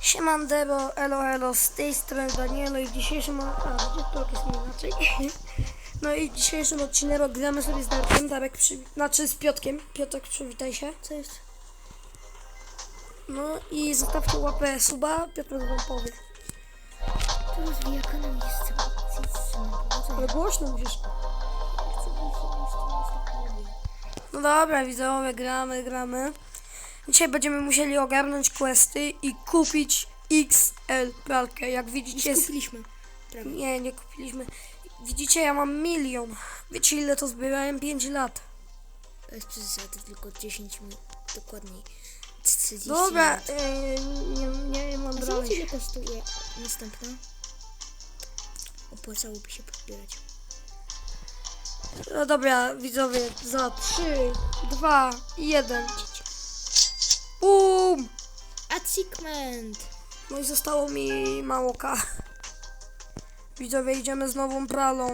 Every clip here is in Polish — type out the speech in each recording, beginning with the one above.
Siemandero, elo elo, z tej strony Danielo i w dzisiejszym... A, to jest inaczej? No i w dzisiejszym odcinku gramy sobie z Darkiem, Darek przy... Znaczy z Piotkiem. Piotrek, przywitaj się. Co jest? No i zostawcie łapę suba, Piotrek wam powie. To rozwija kanał chcę Ale głośno musisz. No dobra, widzowie, gramy, gramy. Dzisiaj będziemy musieli ogarnąć questy i kupić XL pralkę. Jak widzicie. Kupiliśmy. Prawie. Nie, nie kupiliśmy. Widzicie, ja mam milion. Wiecie ile to zbierałem? 5 lat. To jest przesada, tylko 10 minut, dokładniej 40 Dobra, minut. yy, nie, nie, mam A zobacz dalej. ile kosztuje następna? Opłacałoby się pobierać. No dobra, widzowie, za 3, 2, 1. Bum! Achievement! No i zostało mi mało K. Widzowie, idziemy z nową pralą.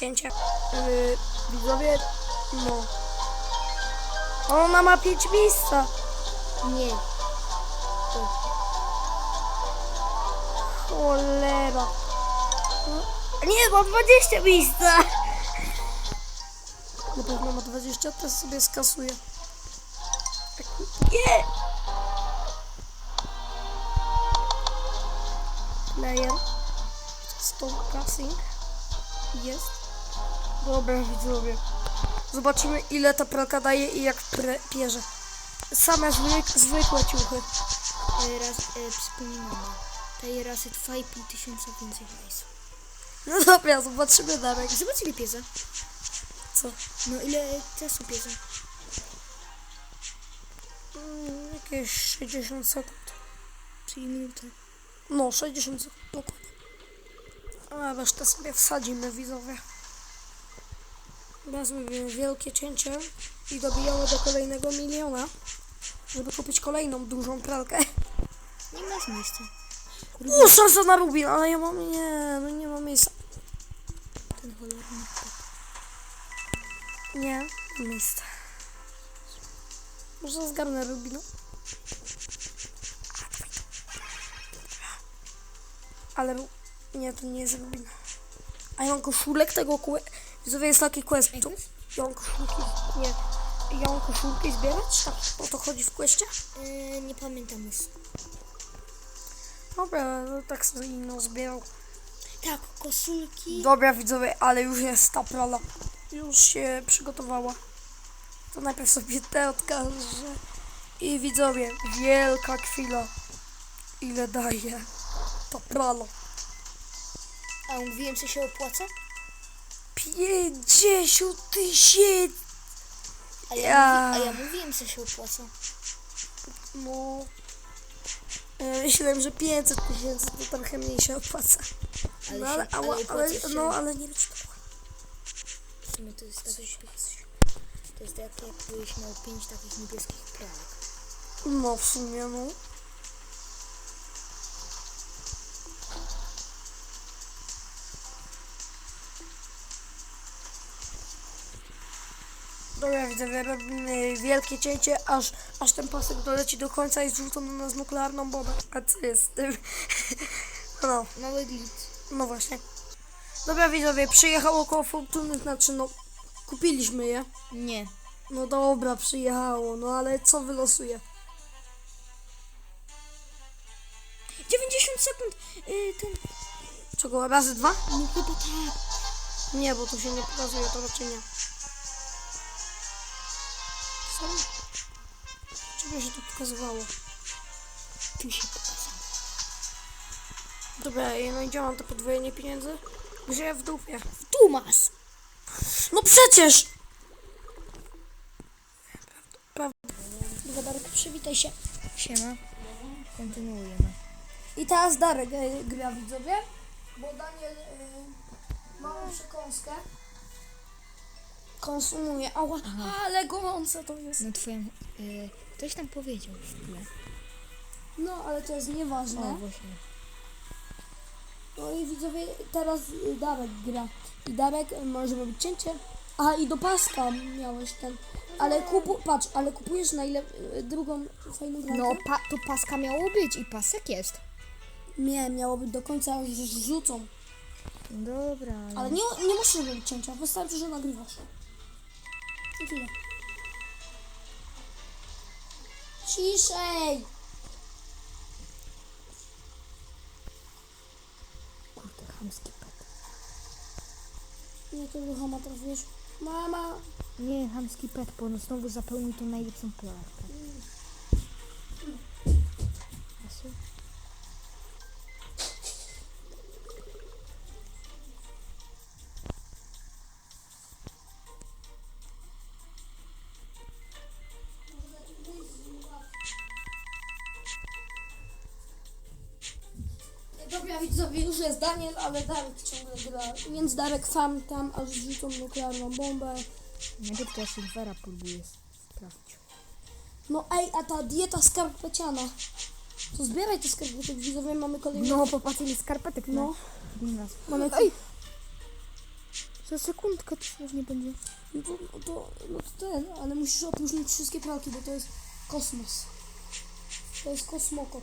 Cięcie. Yy, widzowie, no. Ona ma 5 miejsca. Nie. To. Cholera. No, Nie, ma 20 miejsca. Na pewno ma 20, teraz sobie skasuję. Nie! Player. Stop pressing. Jest. Dobra, widzowie. Zobaczymy ile ta pralka daje i jak pre- pierze. Same zwyk, zwykłe ciuchy. Raz, e, przypominamy. Tej rasy 2,5 tysiąca więcej hajsu. No dobra, zobaczymy dalej. Zobacz ile pieza. Co? No ile czasu pieza. Jakieś 60 sekund. Czyli minutę. No, 60 sekund dokładnie. A resztę sobie wsadzimy, widzowie. Teraz robimy wielkie cięcie i dobijamy do kolejnego miliona, żeby kupić kolejną dużą pralkę. Nie masz miejsca. U, szansa na Rubin, ale ja mam, nie, no nie mam miejsca. Ten cholerny. Nie, miejsca. Może zgarnę Rubino. Ale nie, to nie jest Rubin. A ja mam koszulek tego kłe... Widzowie, jest taki quest. Tu... Ja mam koszulki... Nie. Ja mam koszulki zbierać? Tak, o to chodzi w questie? E, nie pamiętam już. Dobra, no tak sobie inną zbierał. Tak, koszulki. Dobra, widzowie, ale już jest ta prala. Już się przygotowała. To najpierw sobie te odkażę. I widzowie, wielka chwila. Ile daje ta prala? A mówiłem, co się opłaca? 50 tysięcy! A ja, Ja. Mówi, a ja mówiłem, co się opłaca. No... Myślałem, że 500 tysięcy to trochę mniej się opłaca. Ale No się- ale, ale ale, no, ale nie liczyłem. W sumie to jest tak, to jest tak jakbyś miał pięć takich niebieskich pralek. No, w sumie, no. Dobra, widzowie, robimy wielkie cięcie, aż, aż ten pasek doleci do końca i zrzucą na nas nuklearną bombę. A co jest z tym? No, Mały no właśnie. Dobra, widzowie, przyjechało koło Fortuny, znaczy no, kupiliśmy je. Nie. No dobra, przyjechało, no ale co wylosuje? 90 sekund! Yy, ten... Czego, razy dwa? No chyba tak. Nie, bo to się nie pokazuje, to raczej nie. Serio? Czego się to pokazywało? Tu się pokazało. Dobra, no i gdzie mam to podwojenie pieniędzy? Gdzie w dupie? Tu masz! No przecież! Prawda. Dobra, Darek, przywitaj się. Siema. Kontynuujemy. I teraz Darek e, gra widzowie, bo Daniel e, małą przekąskę konsumuje. Ała, ale gorące to jest. No twoją... Yy, ktoś tam powiedział w. No, ale to jest nieważne. O, właśnie. No i widzowie, teraz y, Darek gra. I Darek y, może robić cięcie. A i do paska miałeś ten. Ale kupu, patrz, ale kupujesz na ile y, drugą fajną bramkę? No, pa, to paska miało być i pasek jest. Nie, miało być do końca, aż rzucą. Dobra, Ale nie, nie musisz robić cięcia, wystarczy, że nagrywasz. I tyle. Ciszej! Kurde, chamski pet. Nie, to ruchoma trafisz. Mama! Nie, chamski pet, bo on znowu zapełnił tą najlepszą pelarkę. Ale Darek ciągle gra. Więc Darek fam tam, aż rzucą nuklearną bombę. Najpierw to ja Silvera próbuję sprawdzić. No ej, a ta dieta skarpeciana. To zbieraj te skarpety, widzowie, mamy kolejny. No, popatrz ile skarpetek No. no. Mamy Ej! Za sekundkę to już nie będzie. No to, no to, no to ten, ale musisz opróżnić wszystkie pralki, bo to jest kosmos. To jest kosmokot.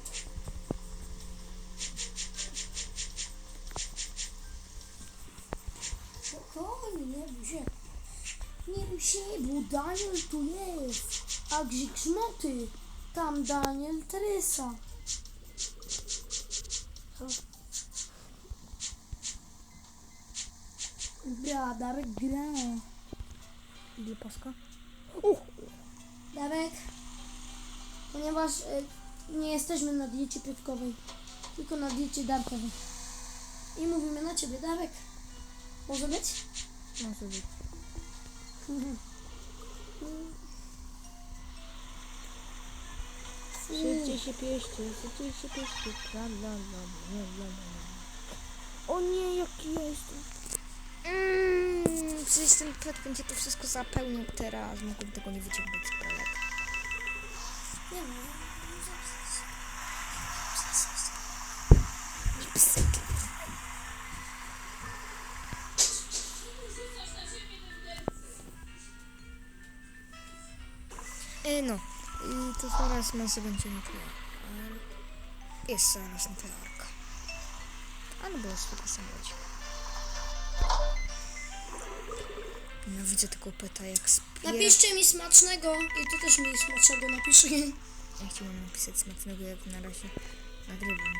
Spokojnie, nie się, bo Daniel tu jest. A gdzie grzmoty? Tam Daniel Teresa. Gra, Darek gra. Ile paska? Darek, ponieważ y, nie jesteśmy na diecie piątkowej, tylko na diecie darkowej. I mówimy na ciebie, Darek. Może być? Może być. Szybciej się pieście, szybciej się pieście. La, la, la, la, la, la. O nie, jaki ja jestem. Mm, przecież ten pet będzie to wszystko zapełnił teraz. Mogłem tego nie wyciągnąć z pralek. Nie wiem. To zaraz może będzie nuklearka. Jest zaraz nuklearka. Albo jest tylko samolocik. No widzę tego peta jak spie... Napiszcie mi smacznego i ty też mi smacznego napisz. Ja chciałem napisać smacznego, jak na razie nagrywam.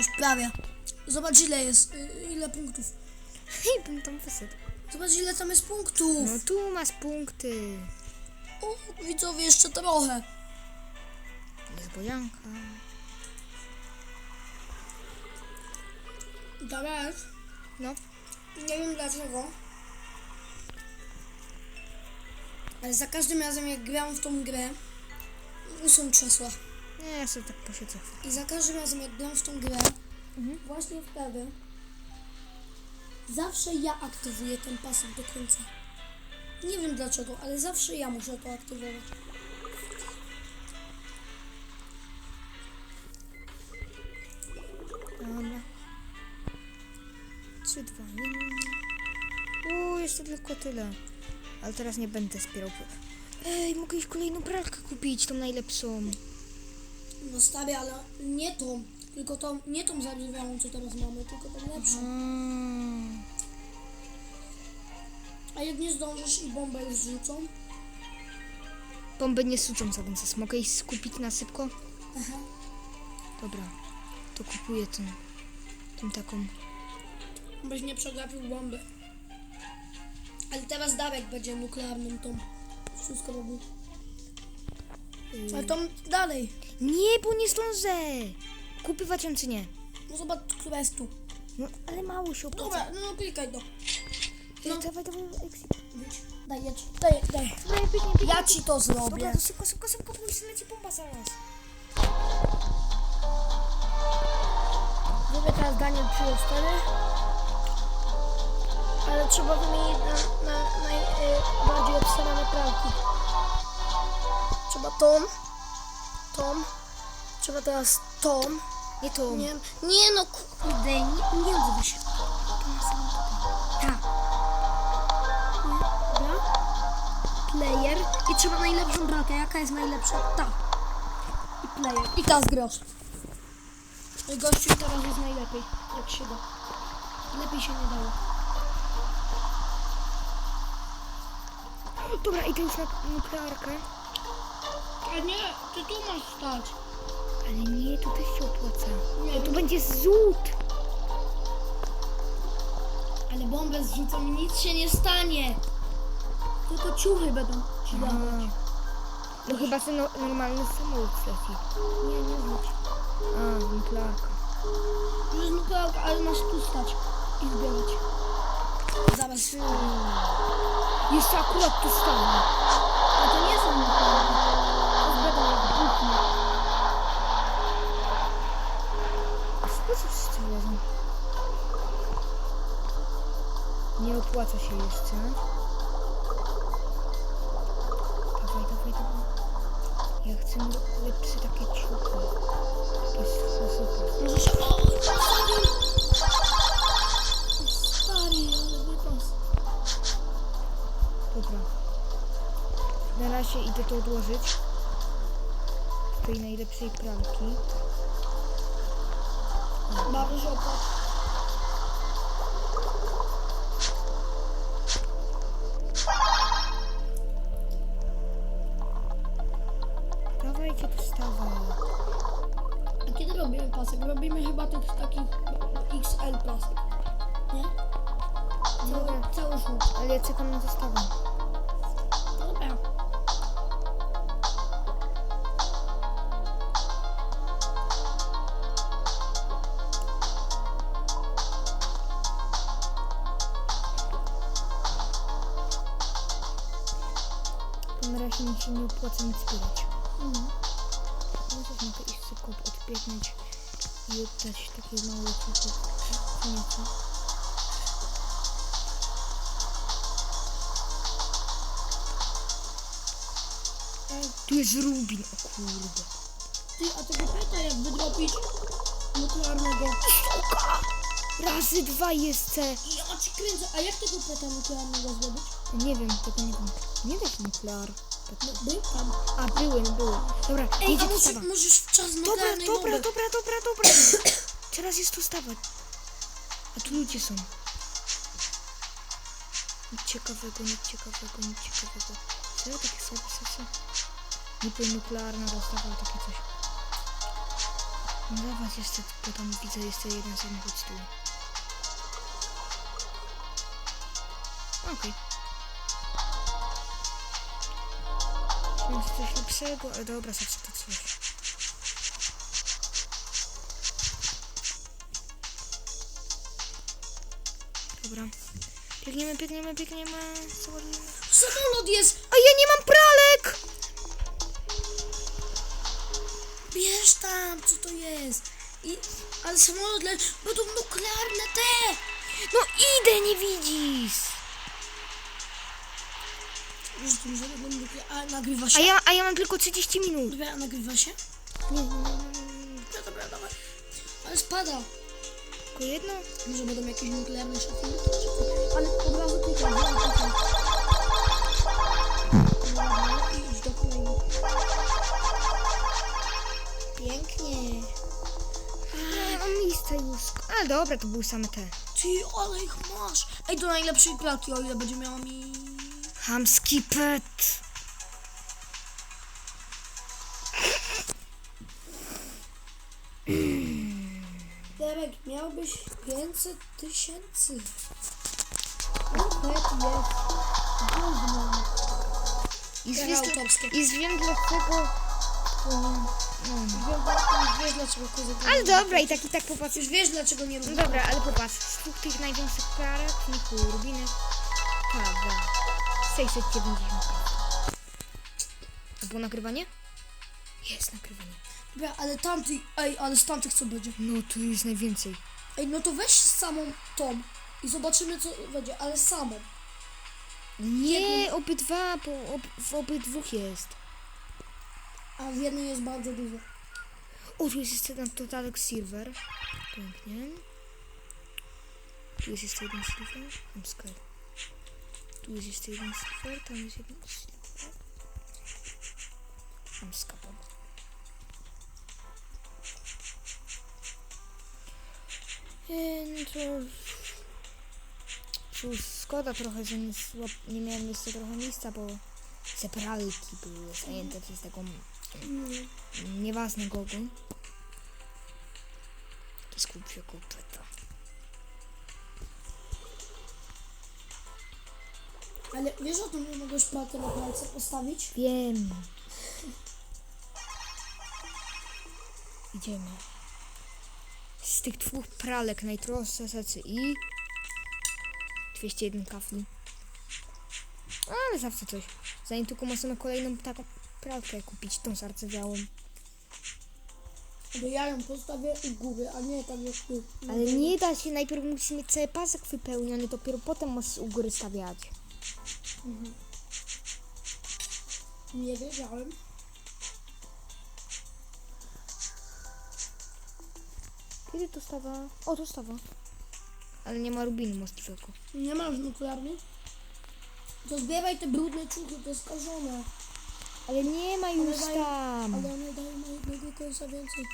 Już prawie. Zobacz ile jest, y, ile punktów. Hej, bym tam wyszedł. Zobacz ile tam jest punktów. No tu masz punkty. O, widzowie, jeszcze trochę. Niespodzianka. Darek, No. nie wiem dlaczego. Ale za każdym razem jak gram w tą grę, są krzesła. Nie, ja sobie tak posiedzę. I za każdym razem jak gram w tą grę, Mhm. właśnie wtedy zawsze ja aktywuję ten pasek do końca. Nie wiem dlaczego, ale zawsze ja muszę to aktywować. Dobra. 3, 2, 1. Uuu, jeszcze tylko tyle. Ale teraz nie będę zbierał. Ej, mogę iść kolejną pralkę kupić, tą najlepszą. Stary, ale nie tą, tylko tą, nie tą zagrzewaną, co teraz mamy, tylko tą lepszą. Mm. A jak nie zdążysz i bombę już rzucą? Bombę nie suczą za więc mogę iść skupić na szybko? Aha. Dobra, to kupuję tą, tą taką. Byś nie przegapił bomby. Ale teraz Darek będzie nuklearnym tą. Wszystko robił. Yy. Ale tą dalej. Nie, bo nie zdążę! Kupywać ją czy nie? No zobacz, która jest tu. No, ale mało się opłaca. Dobra, no klikaj to. No. Dawaj, dawaj, exit. Daj, jedź. Daj, daj. Dawaj, biegnie, biegnie. Ja ci to zrobię. Dobra, to szybko, szybko, szybko, bo już leci bomba zaraz. Zrobię teraz Daniel przyjął 4. Ale trzeba wymienić na, na najbardziej obstawiane pralki. Trzeba tą, tą, trzeba teraz tą. Nie to. Nie, nie no kurde, nie, nie odzywaj się. Tak. Dobra. Player. I trzeba najlepszą bralkę. Jaka jest najlepsza? Ta. I player. I ta z grosz. I gościu teraz jest najlepiej, jak się da. Lepiej się nie dało. Dobra, idę już na nuklearkę. A nie, ty tu masz stać. Ale nie, tu też się opłaca. Nie. Bo tu będzie zrzut. Ale bombę zrzucą i nic się nie stanie. Tylko ciuchy będą ci A. dawać. No chyba że no, normalny samolot leci. Nie, nie rzuć. A, nuklearka. To jest nuklearka, ale masz tu stać i zbierać. Zaraz. Jeszcze akurat tu stałem. Wlezą? Nie opłaca się jeszcze. Dawaj, dawaj, dawaj. Ja chcę lepsze takie ciuchy. Takie su- super. Stary! Ale wypas. Dobra. Na razie idę to odłożyć. Tej najlepszej pralki. Bardzo się opłaca. Dawajcie dostawę. A kiedy robimy pasek? Robimy chyba tych takich XL pasek. Nie? Dobra. Cały, cały szum. Ale ja czekam na dostawę. Opłaca nic zbierać. Mhm. Możesz mi to iść szybko odpiegnąć i oddać takie małe ciuchy. Nieco. Tu jest Rubin, o kurde. Ty, a tego pyta jak wydropić nuklearnego. Razy dwa jest C. I ja ci kręcę, a jak tego pyta nuklearnego zdobyć? Nie wiem, tego nie wiem. Nie się nuklear. No, był tam. A, były, były. Dobra, Ej, jedzie a tu możesz, w czas Dobra, nuklearnej dobra, bomby. dobra, dobra, dobra. Teraz jest tu stawa. A tu ludzie są. Nic ciekawego, nic ciekawego, nic ciekawego. Serio takie słabe sesje? Niby nuklearna dostawa, takie coś. No dawać jeszcze, bo tam widzę jeszcze jeden samochód z tyłu. Okej. Jest coś lepszego, ale dobra, zawsze to coś. Dobra. Biegniemy, biegniemy, biegniemy. Załadujemy. Samolot jest! A ja nie mam pralek! Bierz tam, co to jest? I, ale samolot le... Będą nuklearne te! No idę, nie widzisz! Już że będą nuklearne. A nagrywa się? A ja, a ja mam tylko 30 minut. Dobra, a nagrywa się? Nie, nie, nie, nie, nie. Dobra, dawaj. Ale spada. Tylko jedno? Może będą jakieś nuklearne szafiry? Ale od razu nie. Dobra, I idź do kolejnego. Pięknie. Nie mam miejsca już. Ale dobra, to były same te. Ty, ale ich masz. Ej, do najlepszej pralki, o ile będzie miała mi... Hamski pet. Derek, miałbyś 500 tysięcy. Nawet jest. Gówno. I Trochę wiesz, autorskie. i wiem dlaczego... to nie- No. Wiesz dlaczego nie Ale dobra, i tak i tak popatrz. Już wiesz dlaczego nie No lubię. dobra, ale popatrz. Z tych największych karek, Niku, Rubiny. Pada. 690. A było nagrywanie? Jest nagrywanie. Dobra, ale tamty, ej, ale z tamtych co będzie? No tu jest najwięcej. Ej, no to weź samą tą. I zobaczymy, co będzie, ale samo. Nie, obydwa, bo ob, w obydwóch jest. A w jednej jest bardzo dużo. O, tu jest jeszcze ten Totalek Silver. Pięknie. Tu jest jeszcze jeden silver. Tam sklep. Tu jest jeszcze jeden silver, tam jest jeden. Eee, no to... Cóż, szkoda trochę, że nie, nie miałem jeszcze trochę miejsca, bo zebralki były zajęte przez taką Nie. Nieważne kogo. To skup się Ale wiesz o tym, że mogę szpatę na palce postawić? Wiem. Idziemy. Z tych dwóch pralek najtrostsza rzeczy i 201 kafli. Ale zawsze coś. Zanim tylko możemy kolejną taką pralkę kupić, tą zardzewiałą. Bo ja ją postawię u góry, a nie tak jak ty. Ale nie da się, najpierw musi mieć cały pasek wypełniony, dopiero potem możesz u góry stawiać. Nie wiedziałem. Kiedy to stawa? O, to stawa. Ale nie ma rubinu możliwego. Nie masz nuklearny? To zbieraj te brudne ciuchy, te skażone. Ale nie ma już One dają- tam. Ale one dają na jednego końca więcej.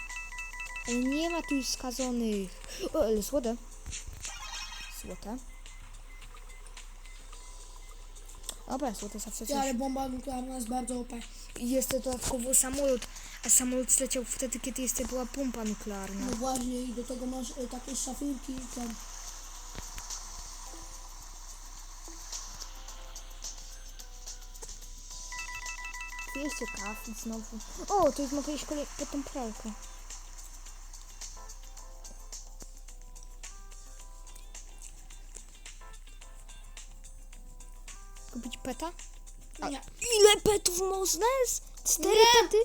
Ale nie ma tu już skazonych. O, ale złote. Złote. Dobra, złote zawsze Ja, ale coś. bomba nuklearna jest bardzo OP. I Jest to dodatkowo samolot. A samolot zleciał wtedy, kiedy jeszcze była pompa nuklearna. No właśnie i do tego masz y, takie szafirki i. Tu jest kafli znowu. O, to już mogę iść po tą pralkę. Peta? A Nie. ile petów można? Z Cztery Nie. pety?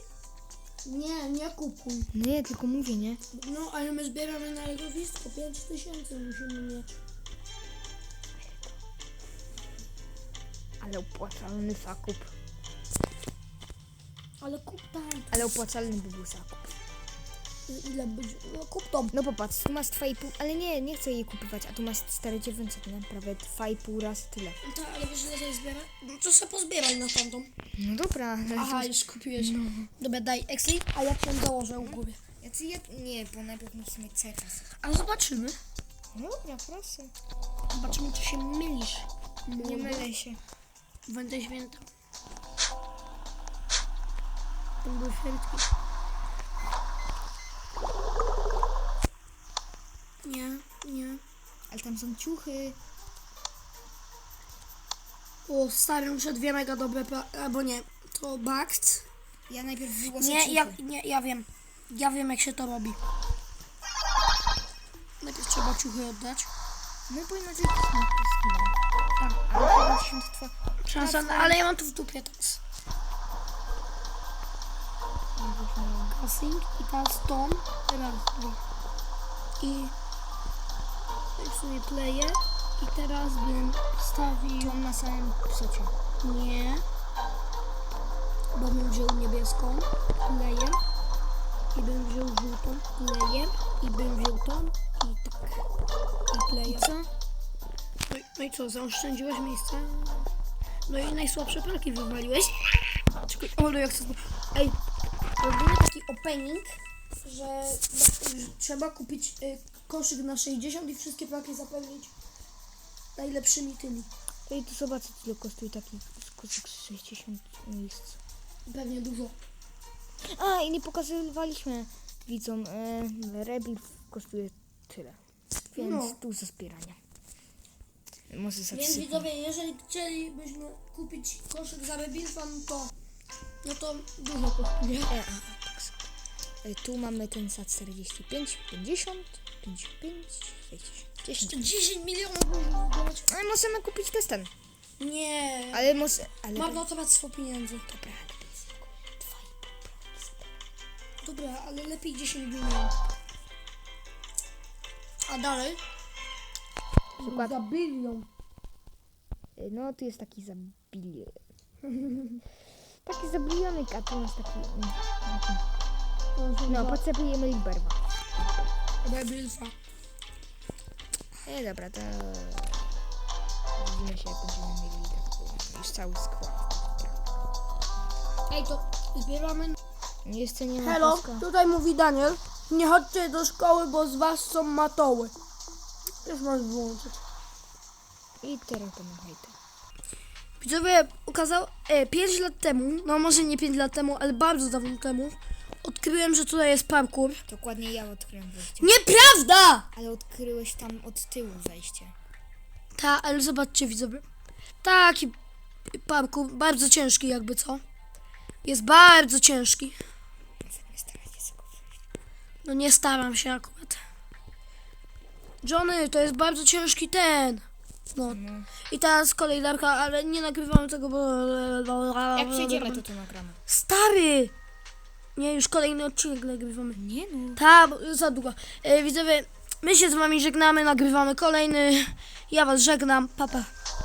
Nie, nie kupuj. Nie, tylko mówię, nie? No, ale my zbieramy na legowisko. 5 tysięcy musimy mieć. Ale opłacalny zakup. Ale kup tam. Ale opłacalny by był zakup. Ile będzie? No kup to. No popatrz, tu masz 2,5, ale nie, nie chcę jej kupować, a tu masz 4900, nie? Prawie 2,5 razy tyle. Tak, ale wiesz ile to zbiera? No to sobie pozbieraj na tamtą. No dobra, ale Aha, już kupiłeś. Dobra, daj Exi, a ja cię założę u góry. Ja, ja, nie, bo najpierw musimy mieć cały czas. A zobaczymy. No dobra, proszę. Zobaczymy, czy się mylisz. Nie mylę się. Będę święta. To były frytki. Nie, nie. Ale tam są ciuchy. O, stary, muszę dwie mega dobre, albo nie. To bakt. Ja najpierw wyłożę Nie, ciuchy. ja, nie, ja wiem. Ja wiem, jak się to robi. Najpierw trzeba ciuchy oddać. No inaczej to jest nie Tak. Ale 52. Szansa, na- ale ja mam to w dupie teraz. Crossing i teraz dwa. I i w sumie player. I teraz bym wstawił... Tą na samym psocie. Nie. Bo bym wziął niebieską. Player. I bym wziął żółtą. Player. I bym wziął tą. I tak. I I player. co? No i, no i co, zaoszczędziłeś miejsce? No i najsłabsze pralki wywaliłeś. Czekaj, o, no jak to... Ej, robimy taki opening, że że trzeba kupić y, koszyk na 60 i wszystkie pralki zapełnić najlepszymi tymi. Ej, tu zobaczę, ile kosztuje taki koszyk z 60 miejsc. Pewnie dużo. A, i nie pokazywaliśmy widzom. E, Rebil kosztuje tyle. Więc No. tu za zbierania. Może za Więc widzowie, jeżeli chcielibyśmy kupić koszyk za Rebilfan, to no to dużo kosztuje. E, a, a, tak sobie. E, tu mamy ten za 45, 50, 55, 60, 10. Jeszcze 10 milionów można zbierać. Ale możemy kupić też ten. Nie. Ale może. Ale Marnotrawstwo pieniędzy. Dobra, ale jest tylko 2,5 Dobra, ale lepiej 10 milionów. A dalej? przykład, Za bilion. y, no tu jest taki zabili... taki zabilionek, a tu jest taki... taki- No, podsypujemy Liberwa. Bebilfa. E, dobra, to... Widzimy się, jak będziemy mieli tak, już cały skład. Ej, to zbieramy... Jeszcze nie ma Hello, paska. tutaj mówi Daniel. Nie chodźcie do szkoły, bo z was są matoły. Już możesz wyłączyć. I teraz to na hejty. Widzowie, ukazał e, 5 lat temu, no może nie 5 lat temu, ale bardzo dawno temu, odkryłem, że tutaj jest parkour. Dokładnie ja odkryłem wejście. Nieprawda! Ale odkryłeś tam od tyłu wejście. Ta, ale zobaczcie widzowie. Taki parkour, bardzo ciężki jakby, co? Jest bardzo ciężki. No nie staram się akurat. Johnny, to jest bardzo ciężki ten. No. No. I teraz z kolei Darka, ale nie nagrywamy tego, bo... Jak przejdziemy, to to nagramy. Stary! Nie, już kolejny odcinek nagrywamy. Nie no. Ta, bo za długo. E, widzowie, my się z wami żegnamy, nagrywamy kolejny. Ja was żegnam. Papa. Pa.